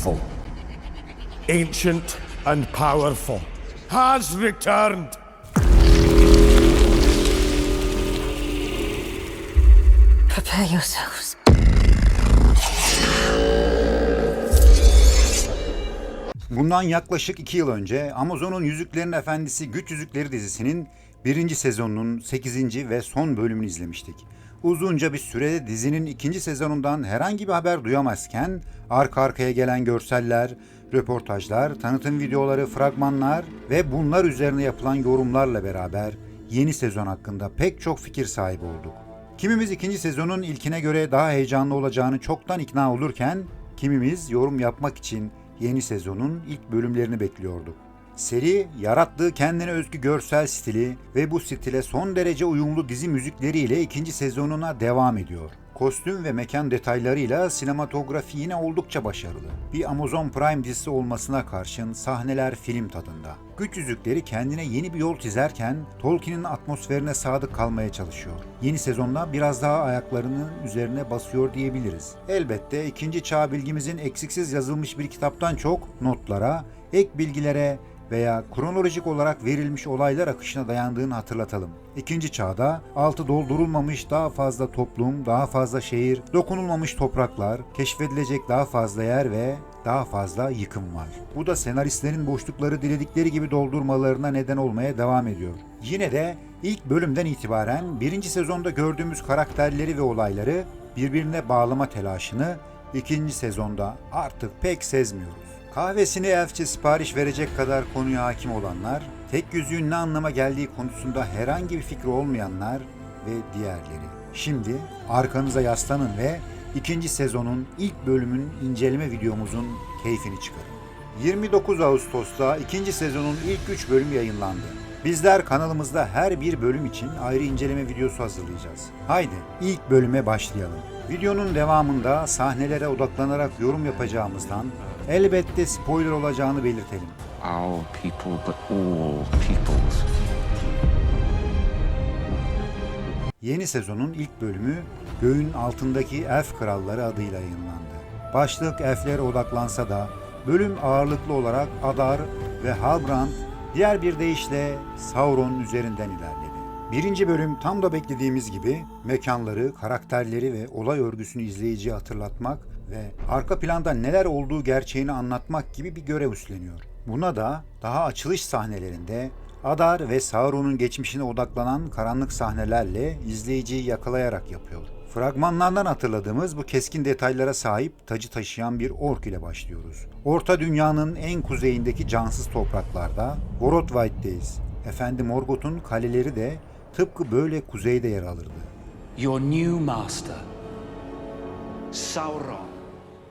evil, ancient and powerful, has returned. Prepare yourselves. Bundan yaklaşık 2 yıl önce Amazon'un Yüzüklerin Efendisi Güç Yüzükleri dizisinin birinci sezonunun 8. ve son bölümünü izlemiştik. Uzunca bir sürede dizinin ikinci sezonundan herhangi bir haber duyamazken arka arkaya gelen görseller, röportajlar, tanıtım videoları, fragmanlar ve bunlar üzerine yapılan yorumlarla beraber yeni sezon hakkında pek çok fikir sahibi olduk. Kimimiz ikinci sezonun ilkine göre daha heyecanlı olacağını çoktan ikna olurken, kimimiz yorum yapmak için yeni sezonun ilk bölümlerini bekliyorduk. Seri, yarattığı kendine özgü görsel stili ve bu stile son derece uyumlu dizi müzikleriyle ikinci sezonuna devam ediyor. Kostüm ve mekan detaylarıyla sinematografi yine oldukça başarılı. Bir Amazon Prime dizisi olmasına karşın sahneler film tadında. Güç Yüzükleri kendine yeni bir yol çizerken Tolkien'in atmosferine sadık kalmaya çalışıyor. Yeni sezonda biraz daha ayaklarının üzerine basıyor diyebiliriz. Elbette ikinci çağ bilgimizin eksiksiz yazılmış bir kitaptan çok notlara, ek bilgilere veya kronolojik olarak verilmiş olaylar akışına dayandığını hatırlatalım. İkinci çağda altı doldurulmamış daha fazla toplum, daha fazla şehir, dokunulmamış topraklar, keşfedilecek daha fazla yer ve daha fazla yıkım var. Bu da senaristlerin boşlukları diledikleri gibi doldurmalarına neden olmaya devam ediyor. Yine de ilk bölümden itibaren birinci sezonda gördüğümüz karakterleri ve olayları birbirine bağlama telaşını ikinci sezonda artık pek sezmiyoruz. Kahvesini elfçe sipariş verecek kadar konuya hakim olanlar, tek yüzüğün ne anlama geldiği konusunda herhangi bir fikri olmayanlar ve diğerleri. Şimdi arkanıza yaslanın ve ikinci sezonun ilk bölümün inceleme videomuzun keyfini çıkarın. 29 Ağustos'ta ikinci sezonun ilk 3 bölüm yayınlandı. Bizler kanalımızda her bir bölüm için ayrı inceleme videosu hazırlayacağız. Haydi ilk bölüme başlayalım. Videonun devamında sahnelere odaklanarak yorum yapacağımızdan elbette spoiler olacağını belirtelim. Our people, but all peoples. Yeni sezonun ilk bölümü Göğün Altındaki Elf Kralları adıyla yayınlandı. Başlık elflere odaklansa da bölüm ağırlıklı olarak Adar ve Halbrand diğer bir deyişle Sauron üzerinden ilerledi. Birinci bölüm tam da beklediğimiz gibi mekanları, karakterleri ve olay örgüsünü izleyiciye hatırlatmak ve arka planda neler olduğu gerçeğini anlatmak gibi bir görev üstleniyor. Buna da daha açılış sahnelerinde Adar ve Sauron'un geçmişine odaklanan karanlık sahnelerle izleyiciyi yakalayarak yapıyor. Fragmanlardan hatırladığımız bu keskin detaylara sahip tacı taşıyan bir ork ile başlıyoruz. Orta Dünya'nın en kuzeyindeki cansız topraklarda Gorothwaite'deyiz. Efendi Morgoth'un kaleleri de tıpkı böyle kuzeyde yer alırdı. Your new master, Sauron.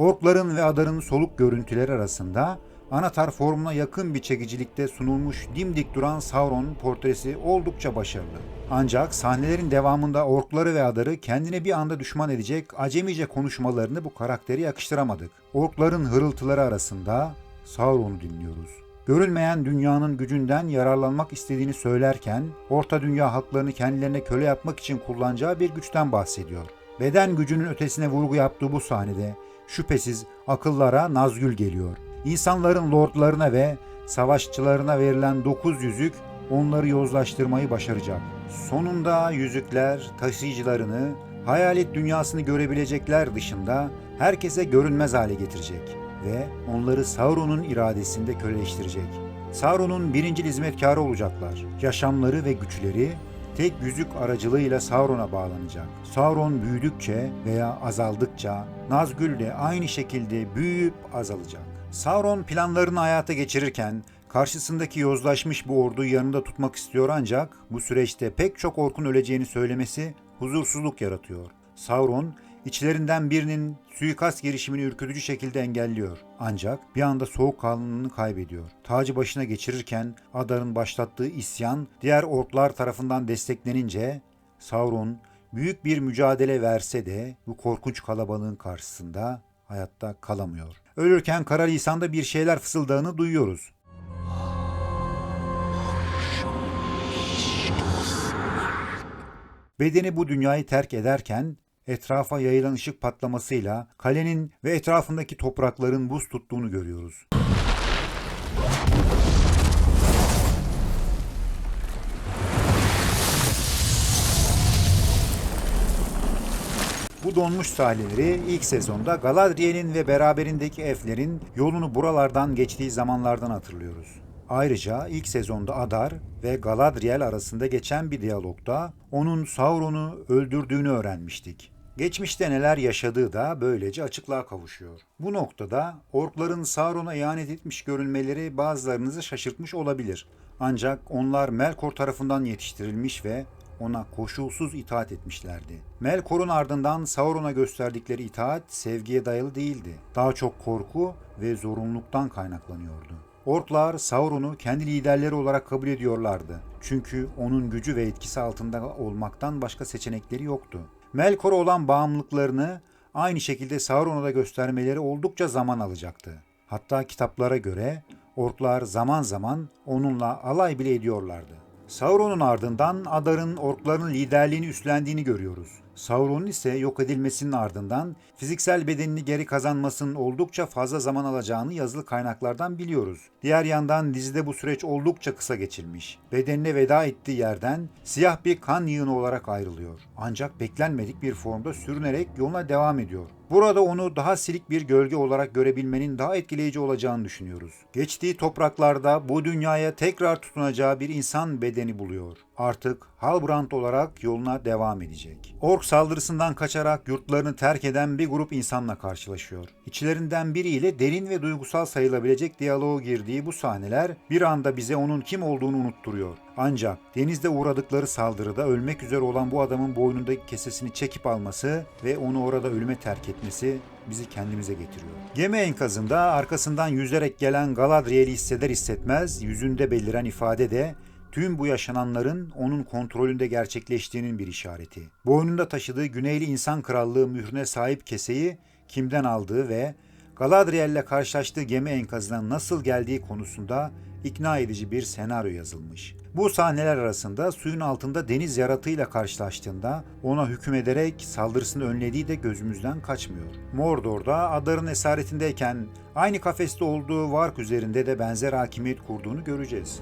Orkların ve adarın soluk görüntüleri arasında Anatar formuna yakın bir çekicilikte sunulmuş dimdik duran Sauron portresi oldukça başarılı. Ancak sahnelerin devamında orkları ve adarı kendine bir anda düşman edecek acemice konuşmalarını bu karaktere yakıştıramadık. Orkların hırıltıları arasında Sauron'u dinliyoruz. Görülmeyen dünyanın gücünden yararlanmak istediğini söylerken Orta Dünya halklarını kendilerine köle yapmak için kullanacağı bir güçten bahsediyor. Beden gücünün ötesine vurgu yaptığı bu sahnede şüphesiz akıllara Nazgül geliyor. İnsanların lordlarına ve savaşçılarına verilen dokuz yüzük onları yozlaştırmayı başaracak. Sonunda yüzükler taşıyıcılarını hayalet dünyasını görebilecekler dışında herkese görünmez hale getirecek ve onları Sauron'un iradesinde köleleştirecek. Sauron'un birinci hizmetkarı olacaklar. Yaşamları ve güçleri tek yüzük aracılığıyla Sauron'a bağlanacak. Sauron büyüdükçe veya azaldıkça Nazgül de aynı şekilde büyüyüp azalacak. Sauron planlarını hayata geçirirken karşısındaki yozlaşmış bu orduyu yanında tutmak istiyor ancak bu süreçte pek çok orkun öleceğini söylemesi huzursuzluk yaratıyor. Sauron içlerinden birinin suikast girişimini ürkütücü şekilde engelliyor. Ancak bir anda soğukkanlılığını kaybediyor. Tacı başına geçirirken Adar'ın başlattığı isyan diğer orklar tarafından desteklenince Sauron büyük bir mücadele verse de bu korkunç kalabalığın karşısında hayatta kalamıyor. Ölürken kara lisanda bir şeyler fısıldağını duyuyoruz. Bedeni bu dünyayı terk ederken Etrafa yayılan ışık patlamasıyla kalenin ve etrafındaki toprakların buz tuttuğunu görüyoruz. Bu donmuş sahilleri ilk sezonda Galadriel'in ve beraberindeki elflerin yolunu buralardan geçtiği zamanlardan hatırlıyoruz. Ayrıca ilk sezonda Adar ve Galadriel arasında geçen bir diyalogda onun Sauron'u öldürdüğünü öğrenmiştik. Geçmişte neler yaşadığı da böylece açıklığa kavuşuyor. Bu noktada orkların Sauron'a ihanet etmiş görülmeleri bazılarınızı şaşırtmış olabilir. Ancak onlar Melkor tarafından yetiştirilmiş ve ona koşulsuz itaat etmişlerdi. Melkor'un ardından Sauron'a gösterdikleri itaat sevgiye dayalı değildi. Daha çok korku ve zorunluluktan kaynaklanıyordu. Orklar Sauron'u kendi liderleri olarak kabul ediyorlardı. Çünkü onun gücü ve etkisi altında olmaktan başka seçenekleri yoktu. Melkor'a olan bağımlılıklarını aynı şekilde Sauron'a da göstermeleri oldukça zaman alacaktı. Hatta kitaplara göre orklar zaman zaman onunla alay bile ediyorlardı. Sauron'un ardından Adar'ın orkların liderliğini üstlendiğini görüyoruz. Sauron'un ise yok edilmesinin ardından fiziksel bedenini geri kazanmasının oldukça fazla zaman alacağını yazılı kaynaklardan biliyoruz. Diğer yandan dizide bu süreç oldukça kısa geçilmiş. Bedenine veda ettiği yerden siyah bir kan yığını olarak ayrılıyor. Ancak beklenmedik bir formda sürünerek yoluna devam ediyor. Burada onu daha silik bir gölge olarak görebilmenin daha etkileyici olacağını düşünüyoruz. Geçtiği topraklarda bu dünyaya tekrar tutunacağı bir insan bedeni buluyor. Artık Halbrand olarak yoluna devam edecek. Ork saldırısından kaçarak yurtlarını terk eden bir grup insanla karşılaşıyor. İçlerinden biriyle derin ve duygusal sayılabilecek diyaloğa girdiği bu sahneler bir anda bize onun kim olduğunu unutturuyor. Ancak denizde uğradıkları saldırıda ölmek üzere olan bu adamın boynundaki kesesini çekip alması ve onu orada ölüme terk etmesi bizi kendimize getiriyor. Gemi enkazında arkasından yüzerek gelen Galadriel'i hisseder hissetmez yüzünde beliren ifade de tüm bu yaşananların onun kontrolünde gerçekleştiğinin bir işareti. Boynunda taşıdığı Güneyli İnsan Krallığı mührüne sahip keseyi kimden aldığı ve Galadriel'le karşılaştığı gemi enkazına nasıl geldiği konusunda ikna edici bir senaryo yazılmış. Bu sahneler arasında suyun altında deniz yaratığıyla karşılaştığında ona hüküm ederek saldırısını önlediği de gözümüzden kaçmıyor. Mordor'da Adar'ın esaretindeyken aynı kafeste olduğu Vark üzerinde de benzer hakimiyet kurduğunu göreceğiz.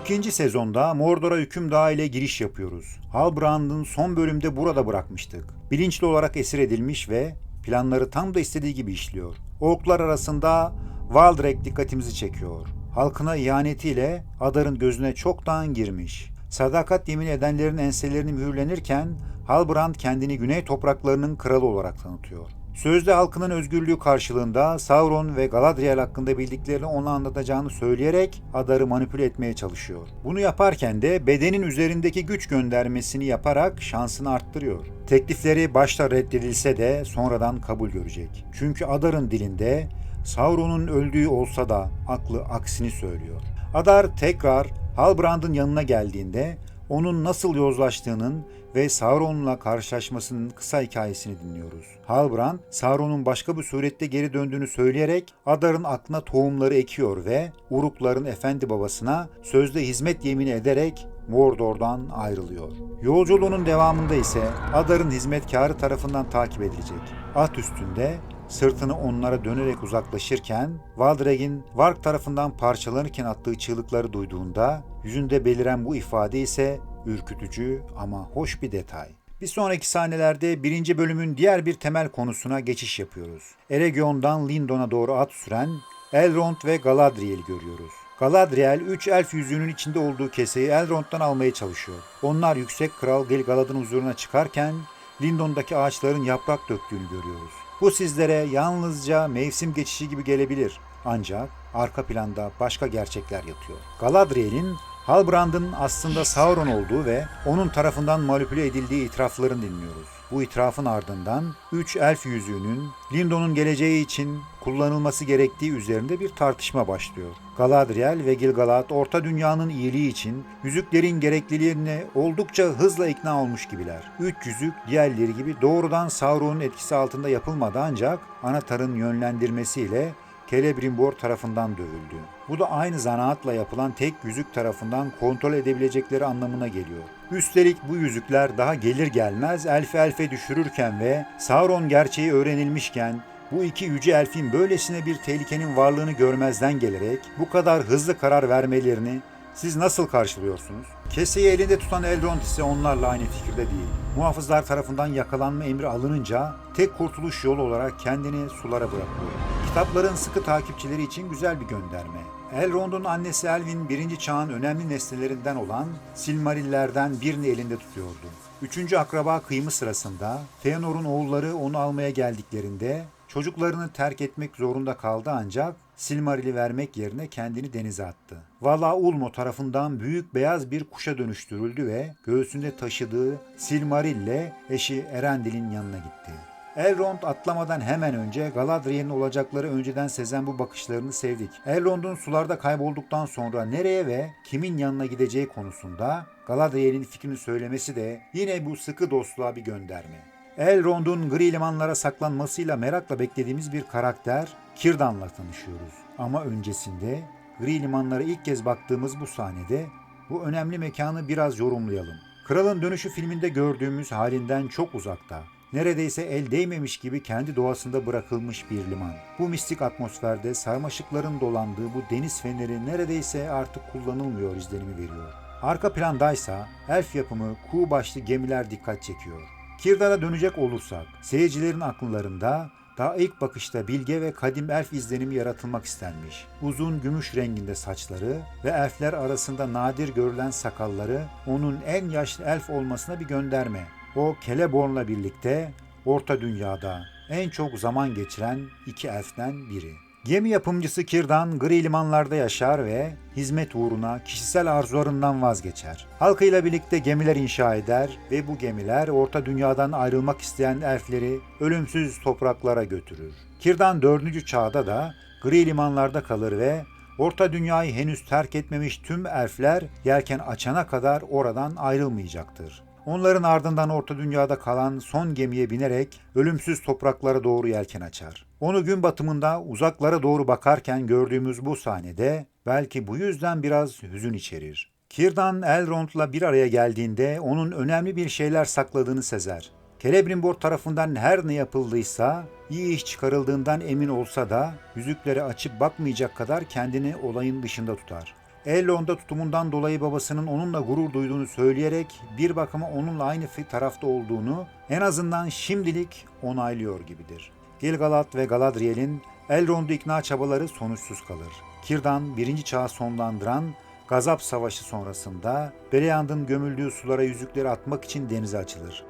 İkinci sezonda Mordor'a hükümdağ ile giriş yapıyoruz. Halbrand'ın son bölümde burada bırakmıştık. Bilinçli olarak esir edilmiş ve planları tam da istediği gibi işliyor. Orklar arasında Valdrek dikkatimizi çekiyor. Halkına ihanetiyle Adar'ın gözüne çoktan girmiş. Sadakat yemin edenlerin enselerini mühürlenirken Halbrand kendini güney topraklarının kralı olarak tanıtıyor. Sözde halkının özgürlüğü karşılığında Sauron ve Galadriel hakkında bildiklerini ona anlatacağını söyleyerek Adar'ı manipüle etmeye çalışıyor. Bunu yaparken de bedenin üzerindeki güç göndermesini yaparak şansını arttırıyor. Teklifleri başta reddedilse de sonradan kabul görecek. Çünkü Adar'ın dilinde Sauron'un öldüğü olsa da aklı aksini söylüyor. Adar tekrar Halbrand'ın yanına geldiğinde onun nasıl yozlaştığının ve Sauron'la karşılaşmasının kısa hikayesini dinliyoruz. Halbrand, Sauron'un başka bir surette geri döndüğünü söyleyerek Adar'ın aklına tohumları ekiyor ve Urukların efendi babasına sözde hizmet yemini ederek Mordor'dan ayrılıyor. Yolculuğunun devamında ise Adar'ın hizmetkarı tarafından takip edilecek. At üstünde sırtını onlara dönerek uzaklaşırken Valdreg'in Varg tarafından parçalanırken attığı çığlıkları duyduğunda yüzünde beliren bu ifade ise ürkütücü ama hoş bir detay. Bir sonraki sahnelerde birinci bölümün diğer bir temel konusuna geçiş yapıyoruz. Eregion'dan Lindon'a doğru at süren Elrond ve Galadriel'i görüyoruz. Galadriel, üç elf yüzüğünün içinde olduğu keseyi Elrond'dan almaya çalışıyor. Onlar yüksek kral Gil-galad'ın huzuruna çıkarken Lindon'daki ağaçların yaprak döktüğünü görüyoruz. Bu sizlere yalnızca mevsim geçişi gibi gelebilir. Ancak arka planda başka gerçekler yatıyor. Galadriel'in Halbrand'ın aslında Sauron olduğu ve onun tarafından manipüle edildiği itiraflarını dinliyoruz. Bu itirafın ardından üç elf yüzüğünün Lindon'un geleceği için kullanılması gerektiği üzerinde bir tartışma başlıyor. Galadriel ve Gil-galad Orta Dünya'nın iyiliği için yüzüklerin gerekliliğine oldukça hızla ikna olmuş gibiler. Üç yüzük diğerleri gibi doğrudan Sauron'un etkisi altında yapılmadı ancak Anahtar'ın yönlendirmesiyle Celebrimbor tarafından dövüldü. Bu da aynı zanaatla yapılan tek yüzük tarafından kontrol edebilecekleri anlamına geliyor. Üstelik bu yüzükler daha gelir gelmez elfe elfe düşürürken ve Sauron gerçeği öğrenilmişken bu iki yüce elfin böylesine bir tehlikenin varlığını görmezden gelerek bu kadar hızlı karar vermelerini siz nasıl karşılıyorsunuz? Keseyi elinde tutan Elrond ise onlarla aynı fikirde değil. Muhafızlar tarafından yakalanma emri alınınca tek kurtuluş yolu olarak kendini sulara bırakıyor. Kitapların sıkı takipçileri için güzel bir gönderme. Elrond'un annesi Elvin birinci çağın önemli nesnelerinden olan Silmarillerden birini elinde tutuyordu. Üçüncü akraba kıyımı sırasında Feanor'un oğulları onu almaya geldiklerinde çocuklarını terk etmek zorunda kaldı ancak Silmaril'i vermek yerine kendini denize attı. Vala Ulmo tarafından büyük beyaz bir kuşa dönüştürüldü ve göğsünde taşıdığı Silmaril ile eşi Erendil'in yanına gitti. Elrond atlamadan hemen önce Galadriel'in olacakları önceden sezen bu bakışlarını sevdik. Elrond'un sularda kaybolduktan sonra nereye ve kimin yanına gideceği konusunda Galadriel'in fikrini söylemesi de yine bu sıkı dostluğa bir gönderme. Elrond'un gri limanlara saklanmasıyla merakla beklediğimiz bir karakter Kirdan'la tanışıyoruz. Ama öncesinde gri limanlara ilk kez baktığımız bu sahnede bu önemli mekanı biraz yorumlayalım. Kralın Dönüşü filminde gördüğümüz halinden çok uzakta. Neredeyse el değmemiş gibi kendi doğasında bırakılmış bir liman. Bu mistik atmosferde sarmaşıkların dolandığı bu deniz feneri neredeyse artık kullanılmıyor izlenimi veriyor. Arka plandaysa elf yapımı kuğu başlı gemiler dikkat çekiyor. Kirdan'a dönecek olursak, seyircilerin akıllarında daha ilk bakışta bilge ve kadim elf izlenimi yaratılmak istenmiş. Uzun gümüş renginde saçları ve elfler arasında nadir görülen sakalları onun en yaşlı elf olmasına bir gönderme. O Celeborn'la birlikte Orta Dünya'da en çok zaman geçiren iki elften biri. Gemi yapımcısı Kirdan gri limanlarda yaşar ve hizmet uğruna kişisel arzularından vazgeçer. Halkıyla birlikte gemiler inşa eder ve bu gemiler Orta Dünya'dan ayrılmak isteyen elfleri ölümsüz topraklara götürür. Kirdan 4. çağda da gri limanlarda kalır ve Orta Dünya'yı henüz terk etmemiş tüm elfler yelken açana kadar oradan ayrılmayacaktır. Onların ardından Orta Dünya'da kalan son gemiye binerek ölümsüz topraklara doğru yelken açar. Onu gün batımında uzaklara doğru bakarken gördüğümüz bu sahnede belki bu yüzden biraz hüzün içerir. Kirdan Elrond'la bir araya geldiğinde onun önemli bir şeyler sakladığını sezer. Celebrimbor tarafından her ne yapıldıysa iyi iş çıkarıldığından emin olsa da yüzükleri açıp bakmayacak kadar kendini olayın dışında tutar. Elrond'a tutumundan dolayı babasının onunla gurur duyduğunu söyleyerek bir bakıma onunla aynı tarafta olduğunu en azından şimdilik onaylıyor gibidir. Gilgalad ve Galadriel'in Elrond'u ikna çabaları sonuçsuz kalır. Kirdan birinci çağı sonlandıran Gazap Savaşı sonrasında Beleyand'ın gömüldüğü sulara yüzükleri atmak için denize açılır.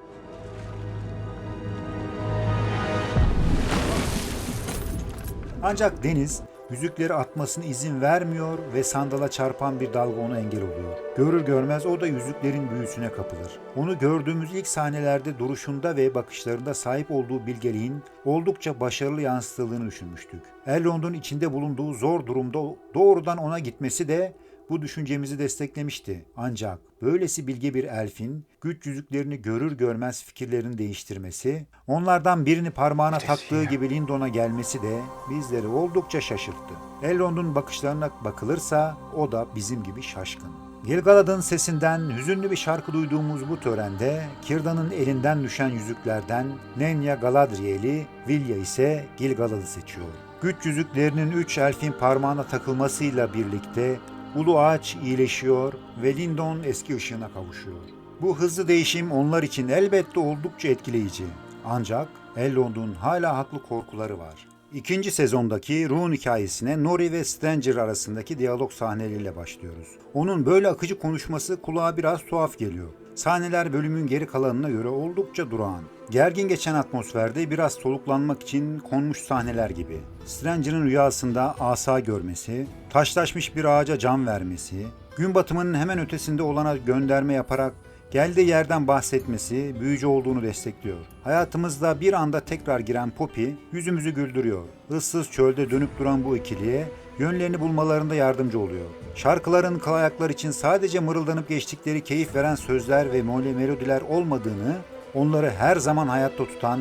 Ancak deniz yüzükleri atmasına izin vermiyor ve sandala çarpan bir dalga ona engel oluyor. Görür görmez o da yüzüklerin büyüsüne kapılır. Onu gördüğümüz ilk sahnelerde duruşunda ve bakışlarında sahip olduğu bilgeliğin oldukça başarılı yansıtıldığını düşünmüştük. Elrond'un içinde bulunduğu zor durumda doğrudan ona gitmesi de bu düşüncemizi desteklemişti. Ancak böylesi bilge bir elfin güç yüzüklerini görür görmez fikirlerini değiştirmesi, onlardan birini parmağına taktığı gibi Lindon'a gelmesi de bizleri oldukça şaşırttı. Elrond'un bakışlarına bakılırsa o da bizim gibi şaşkın. Gilgalad'ın sesinden hüzünlü bir şarkı duyduğumuz bu törende Kirdan'ın elinden düşen yüzüklerden Nenya Galadriel'i, Vilya ise Gilgalad'ı seçiyor. Güç yüzüklerinin üç elfin parmağına takılmasıyla birlikte Ulu ağaç iyileşiyor ve Lindon eski ışığına kavuşuyor. Bu hızlı değişim onlar için elbette oldukça etkileyici. Ancak Elrond'un hala haklı korkuları var. İkinci sezondaki Rune hikayesine Nori ve Stranger arasındaki diyalog sahneleriyle başlıyoruz. Onun böyle akıcı konuşması kulağa biraz tuhaf geliyor. Sahneler bölümün geri kalanına göre oldukça durağan. Gergin geçen atmosferde biraz soluklanmak için konmuş sahneler gibi. Stranger'ın rüyasında asa görmesi, taşlaşmış bir ağaca can vermesi, gün batımının hemen ötesinde olana gönderme yaparak geldiği yerden bahsetmesi büyücü olduğunu destekliyor. Hayatımızda bir anda tekrar giren Poppy yüzümüzü güldürüyor. Issız çölde dönüp duran bu ikiliye yönlerini bulmalarında yardımcı oluyor. Şarkıların kıl ayaklar için sadece mırıldanıp geçtikleri keyif veren sözler ve melodiler olmadığını, onları her zaman hayatta tutan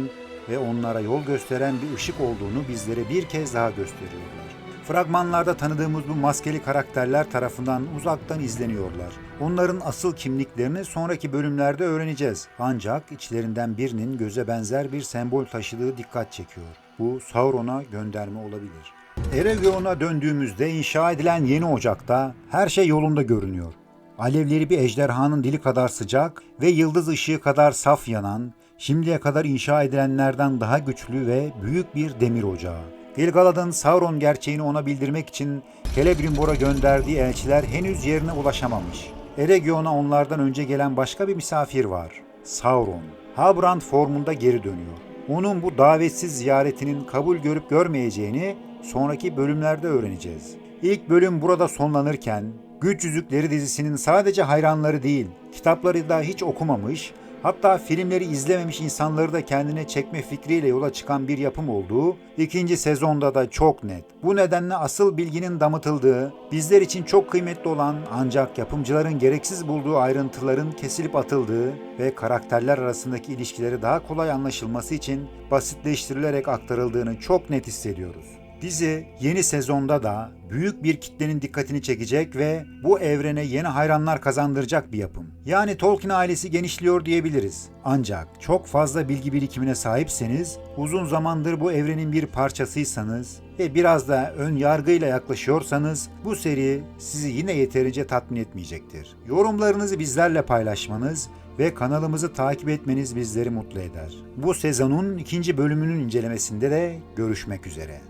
ve onlara yol gösteren bir ışık olduğunu bizlere bir kez daha gösteriyorlar. Fragmanlarda tanıdığımız bu maskeli karakterler tarafından uzaktan izleniyorlar. Onların asıl kimliklerini sonraki bölümlerde öğreneceğiz. Ancak içlerinden birinin göze benzer bir sembol taşıdığı dikkat çekiyor. Bu Sauron'a gönderme olabilir. Eregiona döndüğümüzde inşa edilen yeni ocakta her şey yolunda görünüyor. Alevleri bir ejderhanın dili kadar sıcak ve yıldız ışığı kadar saf yanan, şimdiye kadar inşa edilenlerden daha güçlü ve büyük bir demir ocağı. Gilgalad'ın Sauron gerçeğini ona bildirmek için Celebrimbor'a gönderdiği elçiler henüz yerine ulaşamamış. Eregion'a onlardan önce gelen başka bir misafir var. Sauron. Halbrand formunda geri dönüyor. Onun bu davetsiz ziyaretinin kabul görüp görmeyeceğini sonraki bölümlerde öğreneceğiz. İlk bölüm burada sonlanırken Güç Yüzükleri dizisinin sadece hayranları değil, kitapları da hiç okumamış, hatta filmleri izlememiş insanları da kendine çekme fikriyle yola çıkan bir yapım olduğu ikinci sezonda da çok net. Bu nedenle asıl bilginin damıtıldığı, bizler için çok kıymetli olan ancak yapımcıların gereksiz bulduğu ayrıntıların kesilip atıldığı ve karakterler arasındaki ilişkileri daha kolay anlaşılması için basitleştirilerek aktarıldığını çok net hissediyoruz. Dizi yeni sezonda da büyük bir kitlenin dikkatini çekecek ve bu evrene yeni hayranlar kazandıracak bir yapım. Yani Tolkien ailesi genişliyor diyebiliriz. Ancak çok fazla bilgi birikimine sahipseniz, uzun zamandır bu evrenin bir parçasıysanız ve biraz da ön yargıyla yaklaşıyorsanız bu seri sizi yine yeterince tatmin etmeyecektir. Yorumlarınızı bizlerle paylaşmanız ve kanalımızı takip etmeniz bizleri mutlu eder. Bu sezonun ikinci bölümünün incelemesinde de görüşmek üzere.